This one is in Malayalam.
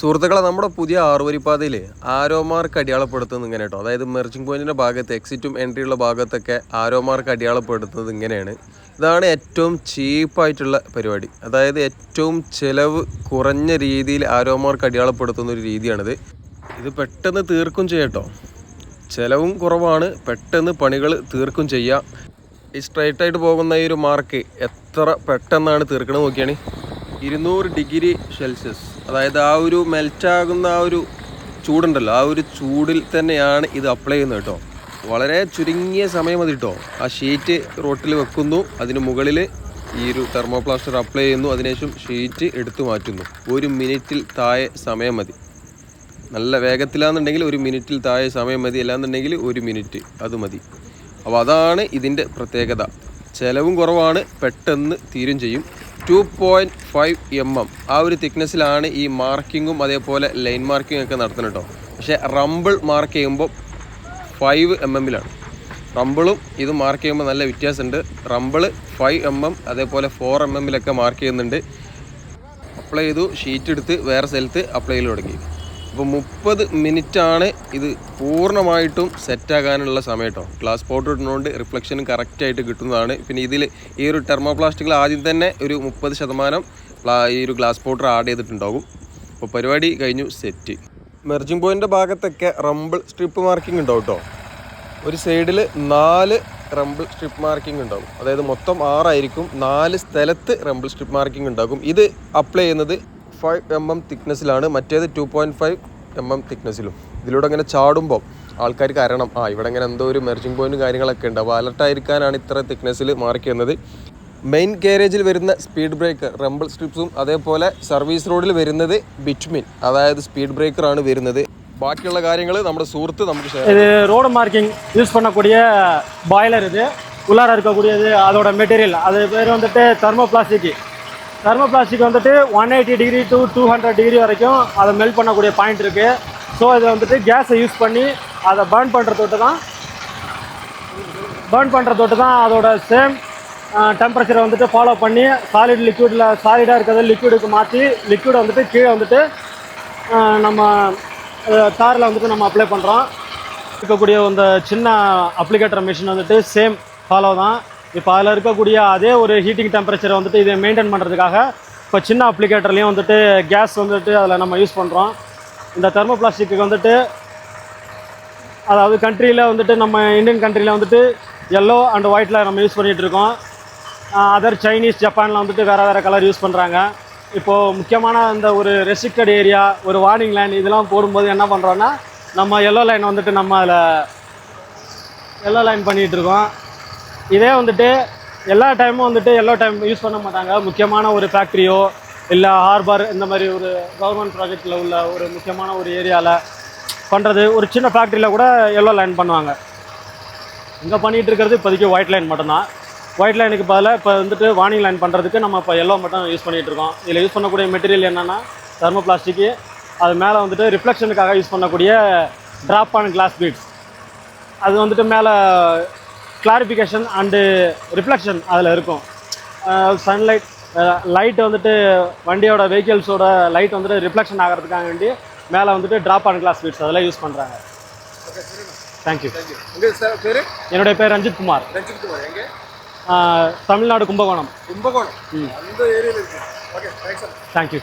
സുഹൃത്തുക്കളെ നമ്മുടെ പുതിയ ആറുവരിപ്പാതയിൽ ആരോമാർക്ക് അടിയാളപ്പെടുത്തുന്നത് ഇങ്ങനെ കേട്ടോ അതായത് മെർജിംഗ് പോയിന്റിന്റെ ഭാഗത്ത് എക്സിറ്റും എൻട്രിയുള്ള ഭാഗത്തൊക്കെ ആരോമാർക്ക് അടിയാളപ്പെടുത്തുന്നത് ഇങ്ങനെയാണ്. ഇതാണ് ഏറ്റവും ചീപ്പായിട്ടുള്ള പരിപാടി. അതായത് ഏറ്റവും ചിലവ് കുറഞ്ഞ രീതിയിൽ ആരോമാർക്ക് അടിയാളപ്പെടുത്തുന്ന ഒരു രീതിയാണിത്. ഇത് പെട്ടെന്ന് തീർക്കും ചെയ്യട്ടോ. ചിലവും കുറവാണ്. പെട്ടെന്ന് പണികൾ തീർക്കും ചെയ്യാം. ഈ സ്ട്രൈറ്റായിട്ട് പോകുന്ന ഈ ഒരു മാർക്ക് എത്ര പെട്ടെന്നാണ് തീർക്കണത് നോക്കിയാണ്? ഇരുന്നൂറ് ഡിഗ്രി സെൽഷ്യസ് അതായത് ആ ഒരു മെൽറ്റാകുന്ന ആ ഒരു ചൂടുണ്ടല്ലോ ആ ഒരു ചൂടിൽ തന്നെയാണ് ഇത് അപ്ലൈ ചെയ്യുന്നത് കേട്ടോ. വളരെ ചുരുങ്ങിയ സമയം മതി കേട്ടോ ആ ഷീറ്റ് റോട്ടിൽ വെക്കുന്നു അതിന് മുകളിൽ ഈ ഒരു തെർമോപ്ലാസ്റ്റർ അപ്ലൈ ചെയ്യുന്നു അതിനുശേഷം ഷീറ്റ് എടുത്തു മാറ്റുന്നു. ഒരു മിനിറ്റിൽ താഴെ സമയം മതി. നല്ല വേഗത്തിലാണെന്നുണ്ടെങ്കിൽ ഒരു മിനിറ്റിൽ താഴെ സമയം മതി അല്ലാന്നുണ്ടെങ്കിൽ ഒരു മിനിറ്റ് അത് മതി. അപ്പോൾ അതാണ് ഇതിന്റെ പ്രത്യേകത. ചിലവും കുറവാണ് പെട്ടെന്ന് തീരും ചെയ്യും. Two point five M M ആ ഒരു തിക്നെസ്സിലാണ് ഈ മാർക്കിങ്ങും അതേപോലെ ലൈൻ മാർക്കിംഗ് ഒക്കെ നടത്തുന്നത് കേട്ടോ പക്ഷേ റമ്പിൾ മാർക്ക് ചെയ്യുമ്പോൾ ഫൈവ് എം എമ്മിലാണ് റമ്പിളും ഇത് മാർക്ക് ചെയ്യുമ്പോൾ നല്ല വ്യത്യാസമുണ്ട്. റമ്പിൾ ഫൈവ് എം എം അതേപോലെ ഫോർ എം എമ്മിലൊക്കെ മാർക്ക് ചെയ്യുന്നുണ്ട്. അപ്ലൈ ചെയ്തു ഷീറ്റ് എടുത്ത് വേറെ സ്ഥലത്ത് അപ്ലൈ ചെയ്ത് തുടങ്ങി. അപ്പോൾ മുപ്പത് ആണ് ഇത് പൂർണമായിട്ടും സെറ്റാകാനുള്ള സമയം ഗ്ലാസ് പൗഡർ ഇടുന്നതുകൊണ്ട് റിഫ്ലക്ഷനും കറക്റ്റായിട്ട് കിട്ടുന്നതാണ്. പിന്നെ ഇതിൽ ഈ ഒരു ടെർമോപ്ലാസ്റ്റിക്കിൽ ആദ്യം തന്നെ ഒരു മുപ്പത് ശതമാനം ഈ ഒരു ഗ്ലാസ് പൗഡർ ആഡ് ചെയ്തിട്ടുണ്ടാകും. അപ്പോൾ പരിപാടി കഴിഞ്ഞു സെറ്റ് മെർജിംഗ് പോയിന്റെ ഭാഗത്തൊക്കെ റമ്പിൾ സ്ട്രിപ്പ് മാർക്കിംഗ് ഉണ്ടാവും കേട്ടോ ഒരു സൈഡിൽ നാല് റംബിൾ സ്ട്രിപ്പ് മാർക്കിംഗ് ഉണ്ടാകും അതായത് മൊത്തം ആറായിരിക്കും നാല് സ്ഥലത്ത് റംബിൾ സ്ട്രിപ്പ് മാർക്കിംഗ് ഉണ്ടാകും. ഇത് അപ്ലൈ ചെയ്യുന്നത് ഫൈവ് എം എം തിക്നെസ്സിലാണ് മറ്റേത് two point five M M തിക്നെസ്സിലും ഇതിലൂടെ അങ്ങനെ ചാടുമ്പോൾ ആൾക്കാർക്ക് അറിയണം ആ ഇവിടെ ഇങ്ങനെ എന്തോ ഒരു മെർജിംഗ് പോയിന്റും കാര്യങ്ങളൊക്കെ ഉണ്ട് അപ്പോൾ അലർട്ടായിരിക്കാനാണ് ഇത്ര തിക്നെസ്സിൽ മാർക്ക് ചെയ്യുന്നത് മെയിൻ ഗാരേജിൽ വരുന്ന സ്പീഡ് ബ്രേക്കർ റംബിൾ സ്ട്രിപ്സും അതേപോലെ സർവീസ് റോഡിൽ വരുന്നത് ബിറ്റ്മിൻ അതായത് സ്പീഡ് ബ്രേക്കറാണ് വരുന്നത് ബാക്കിയുള്ള കാര്യങ്ങൾ നമ്മുടെ സുഹൃത്ത് നമുക്ക് ഷെയർ இது ரோடு மார்க்கிங் யூஸ் பண்ணக்கூடிய பாய்லர் இது உள்ளார இருக்கக்கூடியது அதோட மெட்டீரியல் அது பேர் வந்துட்டு தெர்மோ பிளாஸ்டிக் தெர்மோ பிளாஸ்டிக் வந்துட்டு one eighty degree to two hundred degree வரைக்கும் அதை மெல்ட் பண்ணக்கூடிய பாயிண்ட் இருக்குது ஸோ இதை வந்துட்டு கேஸை யூஸ் பண்ணி அதை பர்ன் பண்ணுற தொட்டு தான் பர்ன் பண்ணுற தொட்டு தான் அதோட சேம் டெம்பரேச்சரை வந்துட்டு ஃபாலோ பண்ணி சாலிட் லிக்விடில் சாலிடாக இருக்கிறத லிக்விடுக்கு மாற்றி லிக்விடை வந்துட்டு கீழே வந்துட்டு நம்ம தாரில் வந்துட்டு நம்ம அப்ளை பண்ணுறோம் இருக்கக்கூடிய இந்த சின்ன அப்ளிகேட்டர் மிஷின் வந்துட்டு சேம் ஃபாலோ தான். இப்போ அதில் இருக்கக்கூடிய அதே ஒரு ஹீட்டிங் டெம்பரேச்சரை வந்துட்டு இதை மெயின்டைன் பண்ணுறதுக்காக இப்போ சின்ன அப்ளிகேட்டர்லேயும் வந்துட்டு கேஸ் வந்துட்டு அதில் நம்ம யூஸ் பண்ணுறோம் இந்த தெர்மோ பிளாஸ்டிக்கு வந்துட்டு அதாவது கண்ட்ரியில் வந்துட்டு நம்ம இந்தியன் கண்ட்ரியில் வந்துட்டு எல்லோ அண்ட் ஒயிட்டில் நம்ம யூஸ் பண்ணிகிட்டு இருக்கோம். அதர் சைனீஸ் ஜப்பானில் வந்துட்டு வேறு வேறு கலர் யூஸ் பண்ணுறாங்க இப்போது முக்கியமான அந்த ஒரு ரெஸ்ட்ரிக்டட் ஏரியா ஒரு வார்னிங் லைன் இதெல்லாம் போடும்போது என்ன பண்ணுறோன்னா நம்ம எல்லோ லைன் வந்துட்டு நம்ம அதில் எல்லோ லைன் பண்ணிகிட்டு இருக்கோம். இதே வந்துட்டு எல்லா டைமும் வந்துட்டு எல்லோ டைம் யூஸ் பண்ண மாட்டாங்க. முக்கியமான ஒரு ஃபேக்ட்ரியோ இல்லை ஹார்பர் இந்த மாதிரி ஒரு கவர்மெண்ட் ப்ராஜெக்டில் உள்ள ஒரு முக்கியமான ஒரு ஏரியாவில் பண்ணுறது ஒரு சின்ன ஃபேக்ட்ரியில் கூட எல்லோ லைன் பண்ணுவாங்க. இங்கே பண்ணிகிட்டு இருக்கிறது இப்போதைக்கு ஒயிட் லைன் மட்டும்தான். ஒயிட் லைனுக்கு பதிலாக இப்போ வந்துட்டு வார்னிங் லைன் பண்ணுறதுக்கு நம்ம இப்போ எல்லோ மட்டும் யூஸ் பண்ணிகிட்டு இருக்கோம். இதில் யூஸ் பண்ணக்கூடிய மெட்டீரியல் என்னென்னா தெர்மோ பிளாஸ்டிக்கு அது மேலே வந்துட்டு ரிஃப்ளெக்ஷனுக்காக யூஸ் பண்ணக்கூடிய ட்ராப் ஆன் கிளாஸ் பீட்ஸ் அது வந்துட்டு மேலே கிளாரிஃபிகேஷன் அண்டு ரிஃப்ளெக்ஷன் அதில் இருக்கும். சன்லைட் லைட் வந்துட்டு வண்டியோட வெஹிக்கிள்ஸோட லைட் வந்துட்டு ரிஃப்ளெக்ஷன் ஆகிறதுக்காக வேண்டி மேலே வந்துட்டு ட்ராப் ஆன் கிளாஸ் பீட்ஸ் அதெல்லாம் யூஸ் பண்ணுறாங்க தேங்க்யூ என்னுடைய பேர் ரஞ்சித் குமார். ரஞ்சித் குமார். எங்கே? தமிழ்நாடு கும்பகோணம். கும்பகோணம். அந்த ஏரியாவில் இருக்கு ஓகே தேங்க்யூ